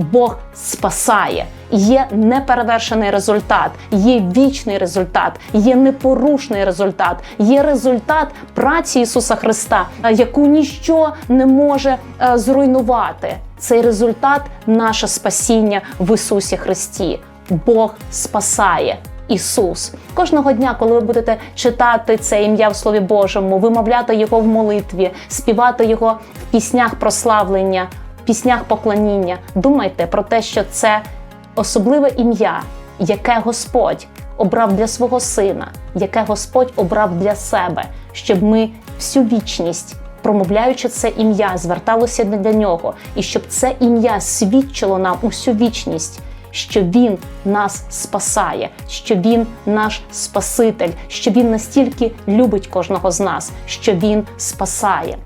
Бог спасає. Є неперевершений результат, є вічний результат, є непорушний результат, є результат праці Ісуса Христа, е, яку ніщо не може е, зруйнувати. Цей результат наше спасіння в Ісусі Христі. Бог спасає. Ісус кожного дня, коли ви будете читати це ім'я в Слові Божому, вимовляти його в молитві, співати його в піснях прославлення, піснях поклоніння, думайте про те, що це особливе ім'я, яке Господь обрав для свого сина, яке Господь обрав для себе, щоб ми всю вічність. Промовляючи це ім'я, зверталося для нього, і щоб це ім'я свідчило нам усю вічність, що Він нас спасає, що Він наш Спаситель, що Він настільки любить кожного з нас, що Він спасає.